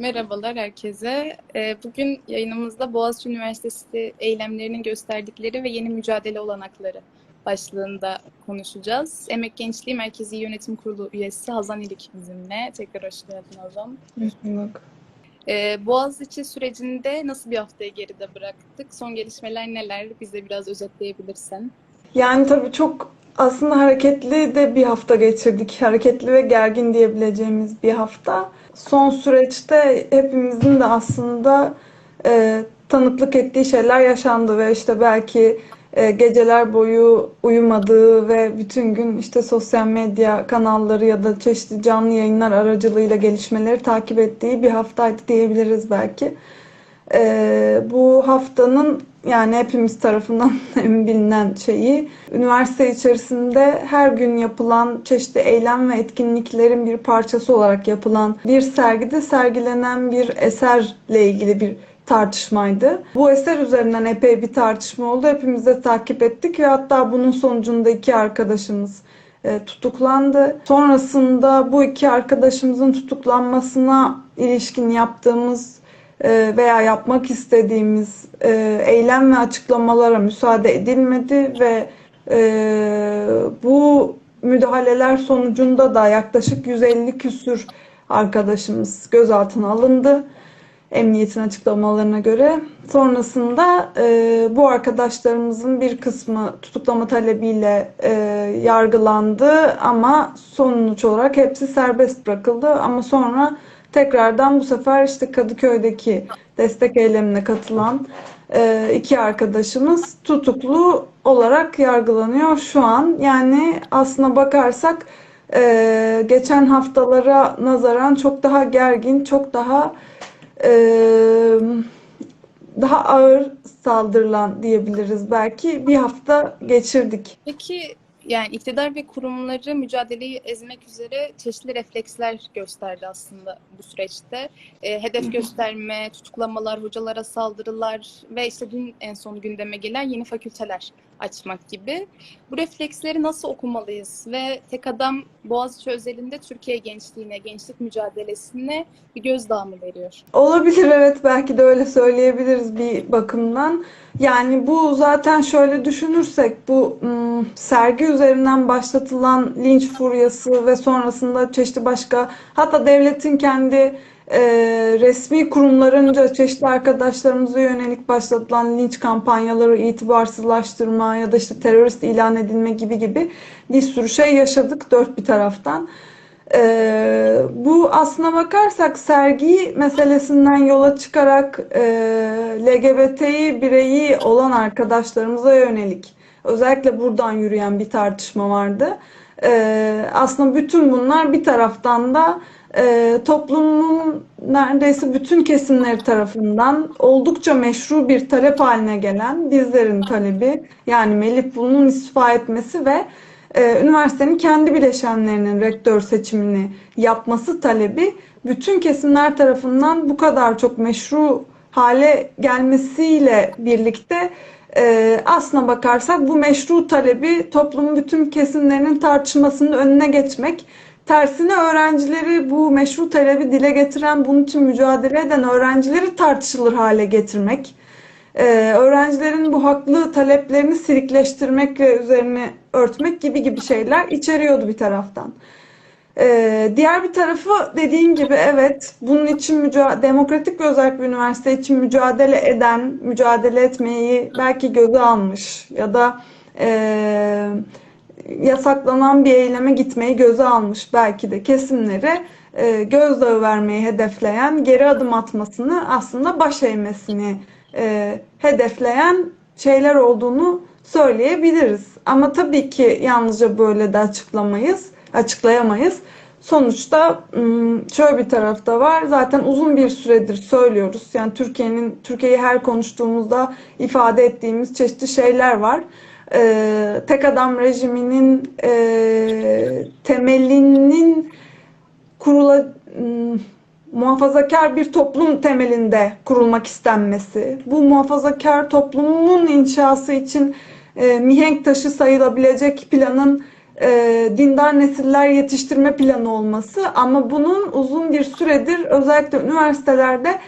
Merhabalar herkese. Ee, Bugün yayınımızda Boğaziçi Üniversitesi eylemlerinin gösterdikleri ve yeni mücadele olanakları başlığında konuşacağız. Emek Gençliği Merkezi Yönetim Kurulu üyesi Hazan İlik bizimle. Tekrar hoş geldin Hazan. Bak. Ee, Boğaziçi sürecinde nasıl bir haftayı geride bıraktık? Son gelişmeler neler? Bize biraz özetleyebilirsen. Yani tabii çok aslında hareketli de bir hafta geçirdik. Hareketli ve gergin diyebileceğimiz bir hafta. Son süreçte hepimizin de aslında e, tanıklık ettiği şeyler yaşandı ve işte belki e, geceler boyu uyumadığı ve bütün gün işte sosyal medya kanalları ya da çeşitli canlı yayınlar aracılığıyla gelişmeleri takip ettiği bir haftaydı diyebiliriz belki. Ee, bu haftanın yani hepimiz tarafından bilinen şeyi üniversite içerisinde her gün yapılan çeşitli eylem ve etkinliklerin bir parçası olarak yapılan bir sergide sergilenen bir eserle ilgili bir tartışmaydı. Bu eser üzerinden epey bir tartışma oldu. Hepimiz de takip ettik ve hatta bunun sonucunda iki arkadaşımız e, tutuklandı. Sonrasında bu iki arkadaşımızın tutuklanmasına ilişkin yaptığımız e, veya yapmak istediğimiz e, eylem ve açıklamalara müsaade edilmedi ve e, bu müdahaleler sonucunda da yaklaşık 150 küsür arkadaşımız gözaltına alındı. Emniyetin açıklamalarına göre. Sonrasında e, bu arkadaşlarımızın bir kısmı tutuklama talebiyle e, yargılandı ama sonuç olarak hepsi serbest bırakıldı. Ama sonra tekrardan bu sefer işte Kadıköy'deki destek eylemine katılan e, iki arkadaşımız tutuklu olarak yargılanıyor şu an. Yani aslına bakarsak e, geçen haftalara nazaran çok daha gergin, çok daha e, daha ağır saldırılan diyebiliriz belki bir hafta geçirdik. Peki yani iktidar ve kurumları mücadeleyi ezmek üzere çeşitli refleksler gösterdi aslında bu süreçte. E, hedef gösterme, tutuklamalar, hocalara saldırılar ve işte dün en son gündeme gelen yeni fakülteler açmak gibi. Bu refleksleri nasıl okumalıyız ve tek adam Boğaziçi özelinde Türkiye gençliğine, gençlik mücadelesine bir gözdağı mı veriyor? Olabilir evet belki de öyle söyleyebiliriz bir bakımdan. Yani bu zaten şöyle düşünürsek bu ım, sergi üzerinden başlatılan linç furyası ve sonrasında çeşitli başka hatta devletin kendi e, resmi kurumlarınca çeşitli arkadaşlarımıza yönelik başlatılan linç kampanyaları, itibarsızlaştırma ya da işte terörist ilan edilme gibi gibi bir sürü şey yaşadık dört bir taraftan. Ee, bu aslına bakarsak sergi meselesinden yola çıkarak e, LGBTİ bireyi olan arkadaşlarımıza yönelik özellikle buradan yürüyen bir tartışma vardı. Ee, aslında bütün bunlar bir taraftan da e, toplumun neredeyse bütün kesimleri tarafından oldukça meşru bir talep haline gelen bizlerin talebi yani Melih Bulu'nun istifa etmesi ve e, üniversitenin kendi bileşenlerinin rektör seçimini yapması talebi bütün kesimler tarafından bu kadar çok meşru hale gelmesiyle birlikte e, aslına bakarsak bu meşru talebi toplumun bütün kesimlerinin tartışmasının önüne geçmek, tersine öğrencileri bu meşru talebi dile getiren, bunun için mücadele eden öğrencileri tartışılır hale getirmek, e, öğrencilerin bu haklı taleplerini sirikleştirmek ve üzerine örtmek gibi gibi şeyler içeriyordu bir taraftan. Ee, diğer bir tarafı dediğin gibi evet bunun için demokratik bir özellikle bir üniversite için mücadele eden, mücadele etmeyi belki göze almış ya da e, yasaklanan bir eyleme gitmeyi göze almış belki de kesimlere e, gözdağı vermeyi hedefleyen, geri adım atmasını aslında baş eğmesini e, hedefleyen şeyler olduğunu söyleyebiliriz. Ama tabii ki yalnızca böyle de açıklamayız, açıklayamayız. Sonuçta şöyle bir tarafta var. Zaten uzun bir süredir söylüyoruz. Yani Türkiye'nin Türkiye'yi her konuştuğumuzda ifade ettiğimiz çeşitli şeyler var. Ee, tek adam rejiminin e, temelinin kurula muhafazakar bir toplum temelinde kurulmak istenmesi, bu muhafazakar toplumun inşası için e, mihenk taşı sayılabilecek planın e, dindar nesiller yetiştirme planı olması ama bunun uzun bir süredir özellikle üniversitelerde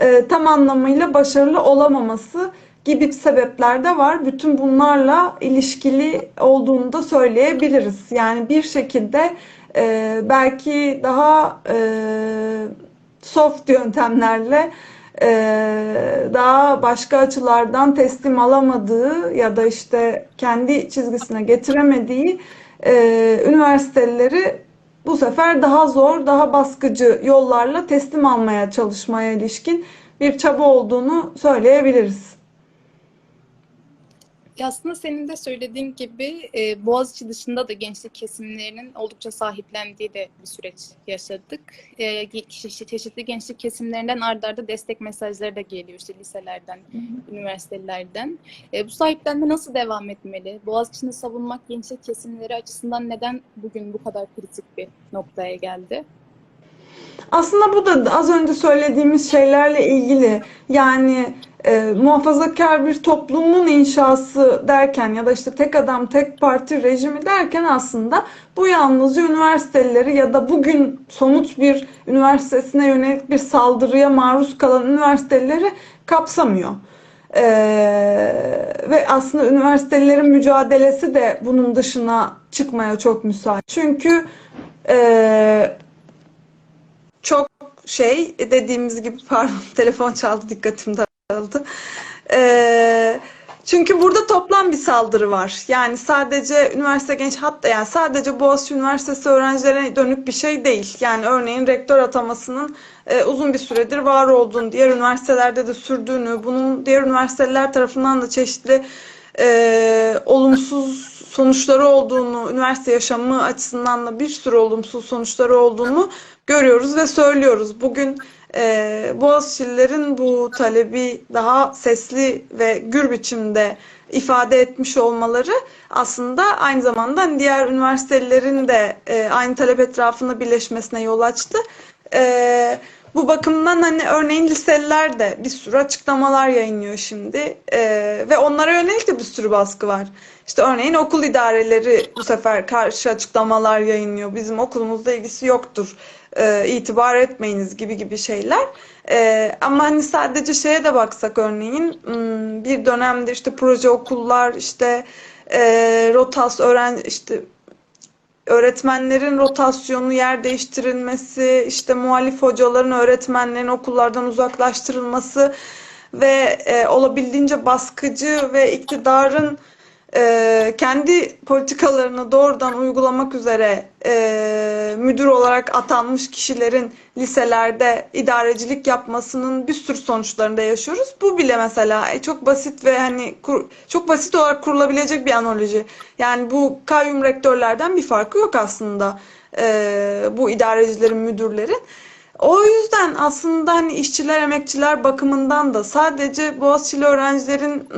e, tam anlamıyla başarılı olamaması gibi sebepler de var. Bütün bunlarla ilişkili olduğunu da söyleyebiliriz. Yani bir şekilde e, belki daha e, soft yöntemlerle e, daha başka açılardan teslim alamadığı ya da işte kendi çizgisine getiremediği e, üniversiteleri bu sefer daha zor, daha baskıcı yollarla teslim almaya çalışmaya ilişkin bir çaba olduğunu söyleyebiliriz. Ya Aslında senin de söylediğin gibi e, Boğaziçi dışında da gençlik kesimlerinin oldukça sahiplendiği de bir süreç yaşadık. E, çeşitli, çeşitli gençlik kesimlerinden ard arda destek mesajları da geliyor işte liselerden, üniversitelerden. E, bu sahiplenme nasıl devam etmeli? Boğaziçi'ni savunmak gençlik kesimleri açısından neden bugün bu kadar kritik bir noktaya geldi? Aslında bu da az önce söylediğimiz şeylerle ilgili. Yani e, muhafazakar bir toplumun inşası derken ya da işte tek adam tek parti rejimi derken aslında bu yalnızca üniversiteleri ya da bugün somut bir üniversitesine yönelik bir saldırıya maruz kalan üniversiteleri kapsamıyor. Ee, ve aslında üniversitelerin mücadelesi de bunun dışına çıkmaya çok müsait. Çünkü e, çok şey dediğimiz gibi pardon telefon çaldı dikkatim dağıldı. Ee, çünkü burada toplam bir saldırı var. Yani sadece üniversite genç hatta yani sadece Boğaziçi Üniversitesi öğrencilerine dönük bir şey değil. Yani örneğin rektör atamasının e, uzun bir süredir var olduğunu, diğer üniversitelerde de sürdüğünü, bunun diğer üniversiteler tarafından da çeşitli e, olumsuz sonuçları olduğunu, üniversite yaşamı açısından da bir sürü olumsuz sonuçları olduğunu görüyoruz ve söylüyoruz. Bugün e, Boğaziçi'lilerin bu talebi daha sesli ve gür biçimde ifade etmiş olmaları aslında aynı zamanda hani diğer üniversitelerin de e, aynı talep etrafında birleşmesine yol açtı. E, bu bakımdan hani örneğin liseliler de bir sürü açıklamalar yayınlıyor şimdi E, ve onlara yönelik de bir sürü baskı var. İşte örneğin okul idareleri bu sefer karşı açıklamalar yayınlıyor. Bizim okulumuzla ilgisi yoktur. E, itibar etmeyiniz gibi gibi şeyler. E, ama hani sadece şeye de baksak örneğin hmm, bir dönemde işte proje okullar işte e, rotas öğren işte öğretmenlerin rotasyonu, yer değiştirilmesi, işte muhalif hocaların öğretmenlerin okullardan uzaklaştırılması ve e, olabildiğince baskıcı ve iktidarın e, kendi politikalarını doğrudan uygulamak üzere e, müdür olarak atanmış kişilerin liselerde idarecilik yapmasının bir sürü sonuçlarını da yaşıyoruz. Bu bile mesela e, çok basit ve hani kur- çok basit olarak kurulabilecek bir analoji. Yani bu kayyum rektörlerden bir farkı yok aslında e, bu idarecilerin, müdürlerin. O yüzden aslında hani işçiler, emekçiler bakımından da sadece Boğaziçi'li öğrencilerin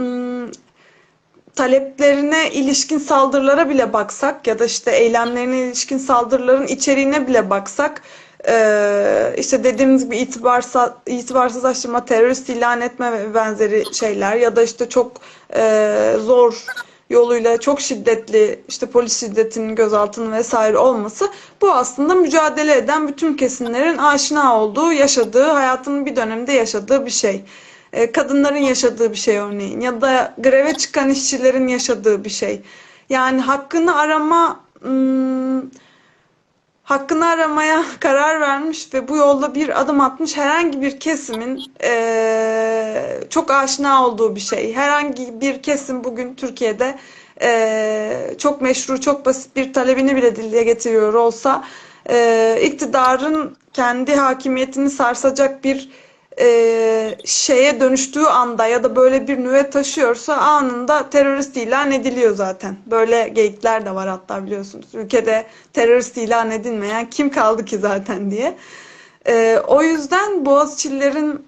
taleplerine ilişkin saldırılara bile baksak ya da işte eylemlerine ilişkin saldırıların içeriğine bile baksak e, işte dediğimiz gibi itibarsa, itibarsızlaştırma, terörist ilan etme ve benzeri şeyler ya da işte çok e, zor yoluyla çok şiddetli işte polis şiddetinin gözaltının vesaire olması bu aslında mücadele eden bütün kesimlerin aşina olduğu, yaşadığı, hayatının bir döneminde yaşadığı bir şey kadınların yaşadığı bir şey örneğin ya da greve çıkan işçilerin yaşadığı bir şey. Yani hakkını arama hmm, hakkını aramaya karar vermiş ve bu yolda bir adım atmış herhangi bir kesimin e, çok aşina olduğu bir şey. Herhangi bir kesim bugün Türkiye'de e, çok meşru, çok basit bir talebini bile dile getiriyor olsa e, iktidarın kendi hakimiyetini sarsacak bir e, şeye dönüştüğü anda ya da böyle bir nüve taşıyorsa anında terörist ilan ediliyor zaten. Böyle geyikler de var hatta biliyorsunuz. Ülkede terörist ilan edilmeyen kim kaldı ki zaten diye. E, o yüzden Boğaziçi'lilerin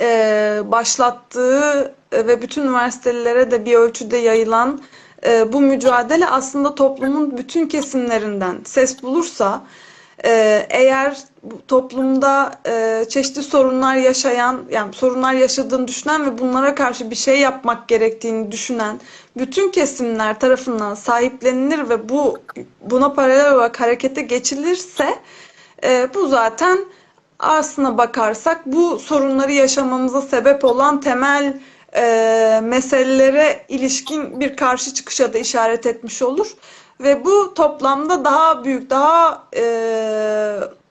e, başlattığı ve bütün üniversitelere de bir ölçüde yayılan e, bu mücadele aslında toplumun bütün kesimlerinden ses bulursa Ee, eğer toplumda e, çeşitli sorunlar yaşayan, yani sorunlar yaşadığını düşünen ve bunlara karşı bir şey yapmak gerektiğini düşünen bütün kesimler tarafından sahiplenilir ve bu buna paralel olarak harekete geçilirse e, bu zaten aslına bakarsak bu sorunları yaşamamıza sebep olan temel e, meselelere ilişkin bir karşı çıkışa da işaret etmiş olur. Ve bu toplamda daha büyük, daha e,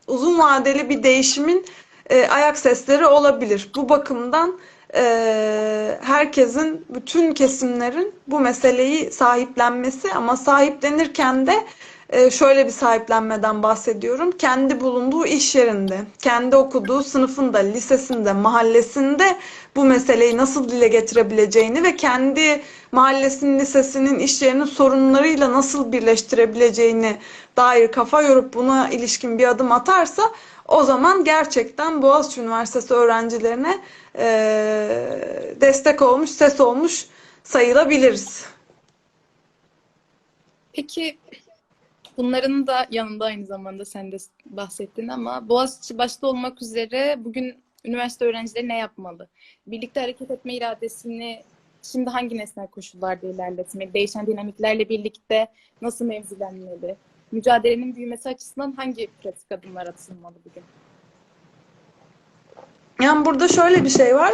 uzun vadeli bir değişimin e, ayak sesleri olabilir. Bu bakımdan e, herkesin, bütün kesimlerin bu meseleyi sahiplenmesi ama sahiplenirken de e, şöyle bir sahiplenmeden bahsediyorum. Kendi bulunduğu iş yerinde, kendi okuduğu sınıfında, lisesinde, mahallesinde bu meseleyi nasıl dile getirebileceğini ve kendi mahallesinin, lisesinin, iş yerinin sorunlarıyla nasıl birleştirebileceğini dair kafa yorup buna ilişkin bir adım atarsa o zaman gerçekten Boğaziçi Üniversitesi öğrencilerine e, destek olmuş, ses olmuş sayılabiliriz. Peki bunların da yanında aynı zamanda sen de bahsettin ama Boğaziçi başta olmak üzere bugün üniversite öğrencileri ne yapmalı? Birlikte hareket etme iradesini şimdi hangi nesnel koşullarda ilerletmeli? Değişen dinamiklerle birlikte nasıl mevzilenmeli? Mücadelenin büyümesi açısından hangi pratik adımlar atılmalı bugün? Yani burada şöyle bir şey var.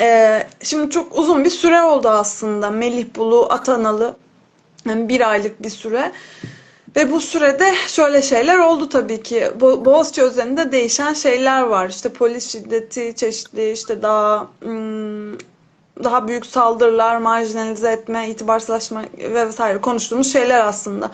Ee, şimdi çok uzun bir süre oldu aslında Melih Bulu atanalı. Yani bir aylık bir süre. Ve bu sürede şöyle şeyler oldu tabii ki. Bo Boğaziçi özelinde değişen şeyler var. İşte polis şiddeti, çeşitli işte daha ım, daha büyük saldırılar, marjinalize etme, itibarsızlaşma ve vesaire konuştuğumuz şeyler aslında.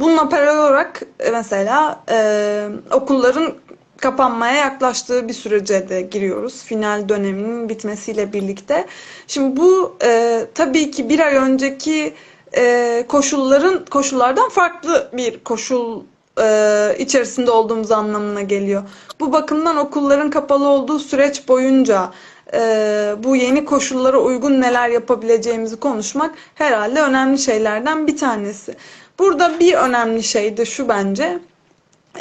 Bununla paralel olarak e, mesela e, okulların kapanmaya yaklaştığı bir sürece de giriyoruz. Final döneminin bitmesiyle birlikte. Şimdi bu e, tabii ki bir ay önceki e, koşulların koşullardan farklı bir koşul e, içerisinde olduğumuz anlamına geliyor. Bu bakımdan okulların kapalı olduğu süreç boyunca e, bu yeni koşullara uygun neler yapabileceğimizi konuşmak herhalde önemli şeylerden bir tanesi. Burada bir önemli şey de şu bence.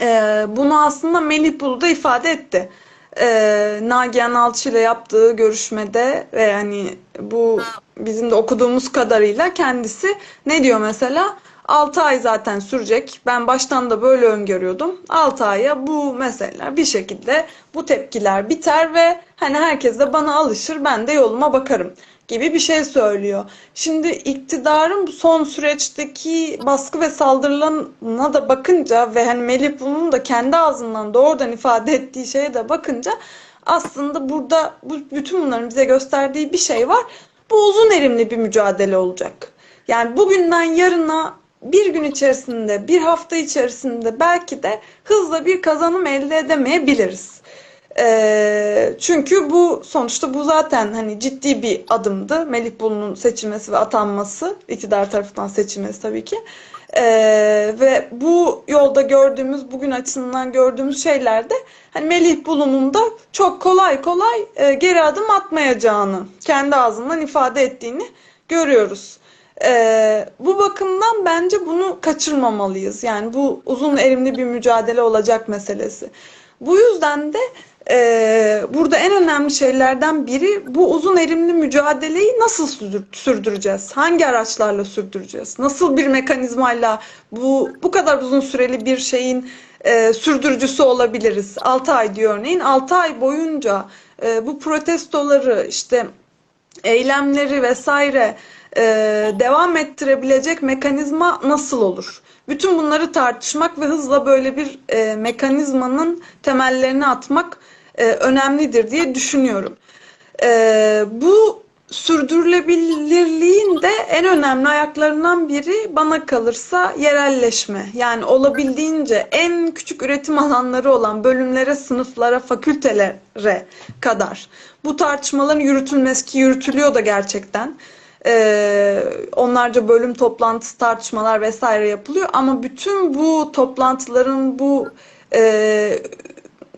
E, bunu aslında Melih Bulu da ifade etti. E, Nagihan Alçı ile yaptığı görüşmede ve yani bu bizim de okuduğumuz kadarıyla kendisi ne diyor mesela? 6 ay zaten sürecek. Ben baştan da böyle öngörüyordum. 6 aya bu meseleler bir şekilde bu tepkiler biter ve hani herkes de bana alışır ben de yoluma bakarım gibi bir şey söylüyor. Şimdi iktidarın son süreçteki baskı ve saldırılarına da bakınca ve hani Melih Bulu'nun da kendi ağzından doğrudan ifade ettiği şeye de bakınca aslında burada bu, bütün bunların bize gösterdiği bir şey var. Bu uzun erimli bir mücadele olacak. Yani bugünden yarına bir gün içerisinde, bir hafta içerisinde belki de hızla bir kazanım elde edemeyebiliriz. Ee, çünkü bu sonuçta bu zaten hani ciddi bir adımdı. Melih Bulu'nun seçilmesi ve atanması, iktidar tarafından seçilmesi tabii ki. Ee, ve bu yolda gördüğümüz, bugün açısından gördüğümüz şeylerde hani Melih Bulu'nun da çok kolay kolay e, geri adım atmayacağını kendi ağzından ifade ettiğini görüyoruz. Ee, bu bakımdan bence bunu kaçırmamalıyız. Yani bu uzun erimli bir mücadele olacak meselesi. Bu yüzden de e, burada en önemli şeylerden biri bu uzun erimli mücadeleyi nasıl sürdüreceğiz? Hangi araçlarla sürdüreceğiz? Nasıl bir mekanizmayla bu bu kadar uzun süreli bir şeyin e, sürdürücüsü olabiliriz? 6 ay diyor örneğin. 6 ay boyunca e, bu protestoları işte eylemleri vesaire e, devam ettirebilecek mekanizma nasıl olur? Bütün bunları tartışmak ve hızla böyle bir e, mekanizmanın temellerini atmak e, önemlidir diye düşünüyorum. E, bu sürdürülebilirliğin de en önemli ayaklarından biri bana kalırsa yerelleşme. Yani olabildiğince en küçük üretim alanları olan bölümlere, sınıflara, fakültelere kadar bu tartışmaların yürütülmesi ki yürütülüyor da gerçekten. Ee, onlarca bölüm toplantısı, tartışmalar vesaire yapılıyor. Ama bütün bu toplantıların bu e,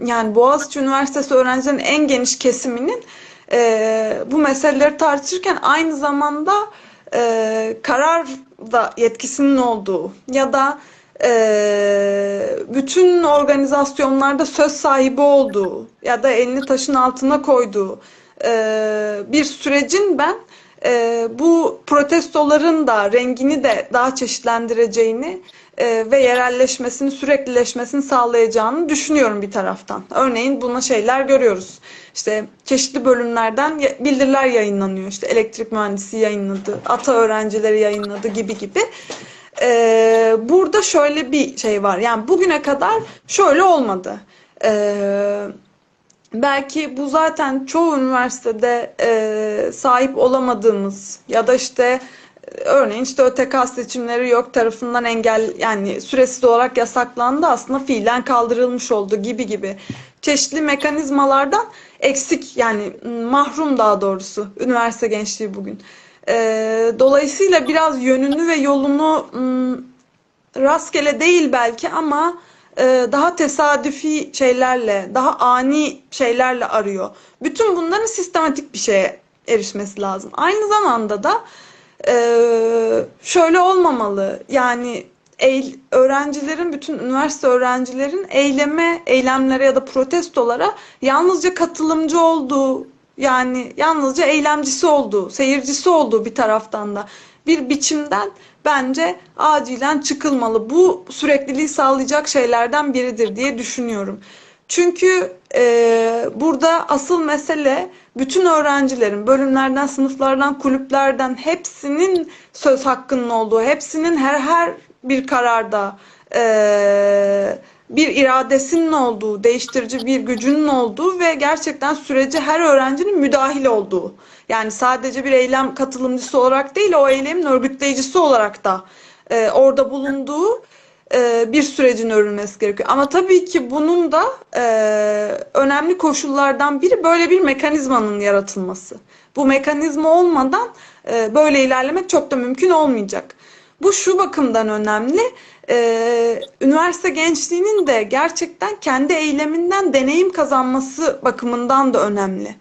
yani Boğaziçi Üniversitesi öğrencilerinin en geniş kesiminin e, bu meseleleri tartışırken aynı zamanda e, karar da yetkisinin olduğu ya da e, bütün organizasyonlarda söz sahibi olduğu ya da elini taşın altına koyduğu e, bir sürecin ben e, bu protestoların da rengini de daha çeşitlendireceğini e, ve yerelleşmesini, süreklileşmesini sağlayacağını düşünüyorum bir taraftan. Örneğin buna şeyler görüyoruz. İşte çeşitli bölümlerden bildiriler yayınlanıyor. İşte elektrik mühendisi yayınladı, ata öğrencileri yayınladı gibi gibi. Ee, burada şöyle bir şey var. Yani bugüne kadar şöyle olmadı. Ee, belki bu zaten çoğu üniversitede e, sahip olamadığımız ya da işte e, örneğin işte ÖTK seçimleri yok tarafından engel yani süresiz olarak yasaklandı aslında fiilen kaldırılmış oldu gibi gibi çeşitli mekanizmalardan eksik yani mahrum daha doğrusu üniversite gençliği bugün. Ee, dolayısıyla biraz yönünü ve yolunu ım, rastgele değil belki ama e, daha tesadüfi şeylerle, daha ani şeylerle arıyor. Bütün bunların sistematik bir şeye erişmesi lazım. Aynı zamanda da e, şöyle olmamalı. Yani öğrencilerin, bütün üniversite öğrencilerin eyleme, eylemlere ya da protestolara yalnızca katılımcı olduğu, yani yalnızca eylemcisi olduğu, seyircisi olduğu bir taraftan da bir biçimden bence acilen çıkılmalı. Bu sürekliliği sağlayacak şeylerden biridir diye düşünüyorum. Çünkü e, burada asıl mesele bütün öğrencilerin bölümlerden, sınıflardan, kulüplerden hepsinin söz hakkının olduğu, hepsinin her her bir kararda e, bir iradesinin olduğu, değiştirici bir gücünün olduğu ve gerçekten sürece her öğrencinin müdahil olduğu. Yani sadece bir eylem katılımcısı olarak değil, o eylemin örgütleyicisi olarak da e, orada bulunduğu e, bir sürecin örülmesi gerekiyor. Ama tabii ki bunun da e, önemli koşullardan biri böyle bir mekanizmanın yaratılması. Bu mekanizma olmadan e, böyle ilerlemek çok da mümkün olmayacak. Bu şu bakımdan önemli. e, üniversite gençliğinin de gerçekten kendi eyleminden deneyim kazanması bakımından da önemli.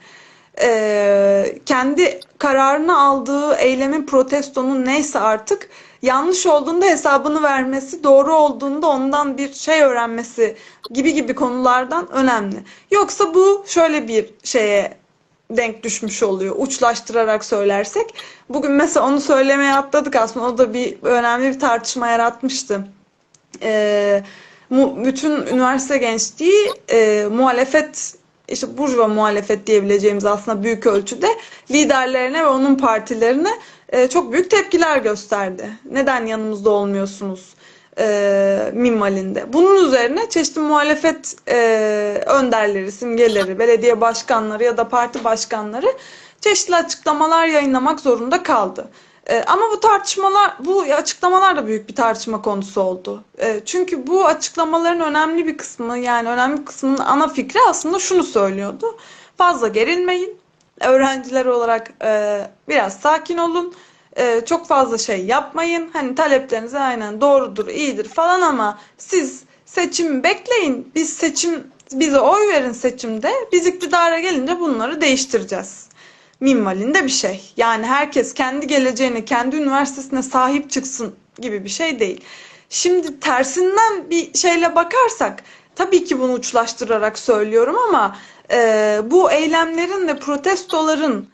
E, kendi kararını aldığı eylemin, protestonun neyse artık yanlış olduğunda hesabını vermesi, doğru olduğunda ondan bir şey öğrenmesi gibi gibi konulardan önemli. Yoksa bu şöyle bir şeye denk düşmüş oluyor. Uçlaştırarak söylersek. Bugün mesela onu söylemeye atladık aslında. O da bir önemli bir tartışma yaratmıştı. Ee, bütün üniversite gençliği e, muhalefet işte burjuva muhalefet diyebileceğimiz aslında büyük ölçüde liderlerine ve onun partilerine e, çok büyük tepkiler gösterdi. Neden yanımızda olmuyorsunuz? E, minvalinde. Bunun üzerine çeşitli muhalefet e, önderleri, simgeleri, belediye başkanları ya da parti başkanları çeşitli açıklamalar yayınlamak zorunda kaldı. E, ama bu tartışmalar, bu açıklamalar da büyük bir tartışma konusu oldu. E, çünkü bu açıklamaların önemli bir kısmı, yani önemli bir kısmının ana fikri aslında şunu söylüyordu. Fazla gerilmeyin. Öğrenciler olarak e, biraz sakin olun. E, çok fazla şey yapmayın. Hani talepleriniz aynen doğrudur, iyidir falan ama siz seçim bekleyin. Biz seçim, bize oy verin seçimde. Biz iktidara gelince bunları değiştireceğiz minvalinde bir şey. Yani herkes kendi geleceğine, kendi üniversitesine sahip çıksın gibi bir şey değil. Şimdi tersinden bir şeyle bakarsak, tabii ki bunu uçlaştırarak söylüyorum ama e, bu eylemlerin ve protestoların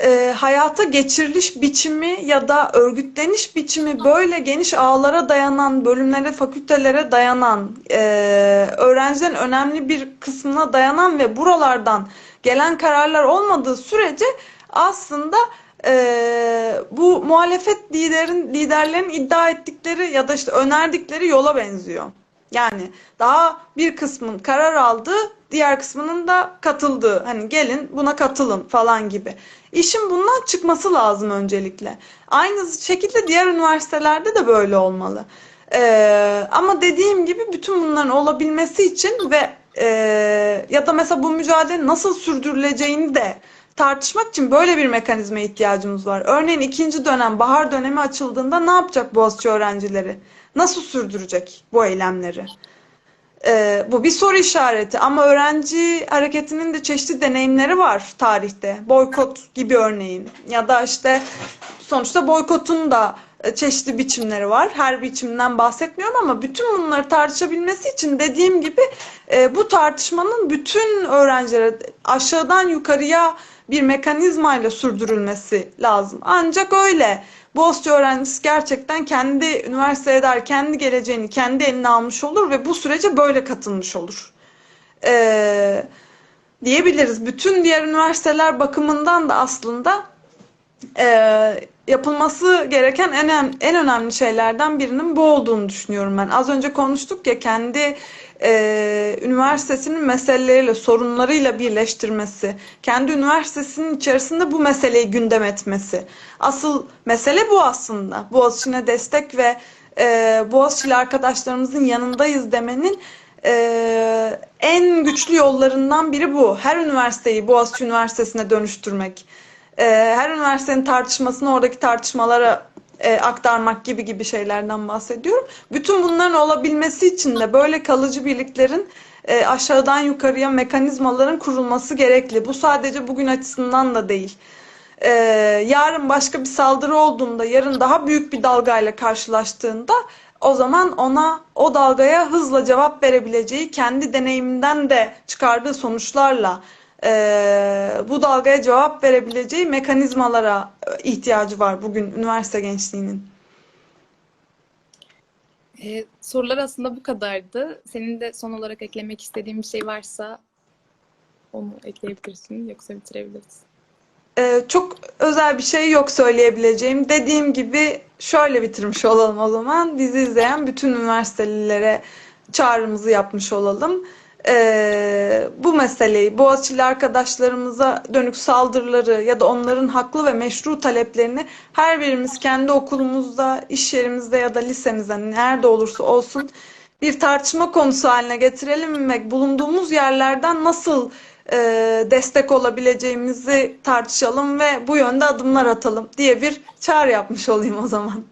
e, hayata geçiriliş biçimi ya da örgütleniş biçimi böyle geniş ağlara dayanan, bölümlere, fakültelere dayanan, e, öğrencilerin önemli bir kısmına dayanan ve buralardan gelen kararlar olmadığı sürece aslında e, bu muhalefet liderin liderlerin iddia ettikleri ya da işte önerdikleri yola benziyor. Yani daha bir kısmın karar aldığı, diğer kısmının da katıldığı. Hani gelin buna katılın falan gibi. İşin bundan çıkması lazım öncelikle. Aynı şekilde diğer üniversitelerde de böyle olmalı. Ee, ama dediğim gibi bütün bunların olabilmesi için ve e, ya da mesela bu mücadele nasıl sürdürüleceğini de tartışmak için böyle bir mekanizma ihtiyacımız var. Örneğin ikinci dönem, bahar dönemi açıldığında ne yapacak Boğaziçi öğrencileri? Nasıl sürdürecek bu eylemleri? Ee, bu bir soru işareti ama öğrenci hareketinin de çeşitli deneyimleri var tarihte. Boykot gibi örneğin ya da işte sonuçta boykotun da e, çeşitli biçimleri var. Her biçimden bahsetmiyorum ama bütün bunları tartışabilmesi için dediğim gibi e, bu tartışmanın bütün öğrencilere aşağıdan yukarıya bir mekanizmayla sürdürülmesi lazım. Ancak öyle Boğaziçi öğrencisi gerçekten kendi üniversiteye dair kendi geleceğini kendi eline almış olur ve bu sürece böyle katılmış olur. Ee, diyebiliriz. Bütün diğer üniversiteler bakımından da aslında e, yapılması gereken en, en önemli şeylerden birinin bu olduğunu düşünüyorum ben. Az önce konuştuk ya kendi e, üniversitesinin meseleleriyle, sorunlarıyla birleştirmesi, kendi üniversitesinin içerisinde bu meseleyi gündem etmesi. Asıl mesele bu aslında. Boğaziçi'ne destek ve e, Boğaziçi'li arkadaşlarımızın yanındayız demenin e, en güçlü yollarından biri bu. Her üniversiteyi Boğaziçi Üniversitesi'ne dönüştürmek. E, her üniversitenin tartışmasını oradaki tartışmalara e, aktarmak gibi gibi şeylerden bahsediyorum. Bütün bunların olabilmesi için de böyle kalıcı birliklerin e, aşağıdan yukarıya mekanizmaların kurulması gerekli. Bu sadece bugün açısından da değil. E, yarın başka bir saldırı olduğunda, yarın daha büyük bir dalgayla karşılaştığında o zaman ona o dalgaya hızla cevap verebileceği, kendi deneyiminden de çıkardığı sonuçlarla bu dalgaya cevap verebileceği mekanizmalara e, ihtiyacı var bugün üniversite gençliğinin. Ee, sorular aslında bu kadardı. Senin de son olarak eklemek istediğin bir şey varsa onu ekleyebilirsin. Yoksa bitirebiliriz. Ee, çok özel bir şey yok söyleyebileceğim. Dediğim gibi şöyle bitirmiş olalım o zaman. Bizi izleyen bütün üniversitelilere çağrımızı yapmış olalım. Ee, bu meseleyi Boğaziçi'li arkadaşlarımıza dönük saldırıları ya da onların haklı ve meşru taleplerini her birimiz kendi okulumuzda, iş yerimizde ya da lisemizde nerede olursa olsun bir tartışma konusu haline getirelim ve bulunduğumuz yerlerden nasıl e, destek olabileceğimizi tartışalım ve bu yönde adımlar atalım diye bir çağrı yapmış olayım o zaman.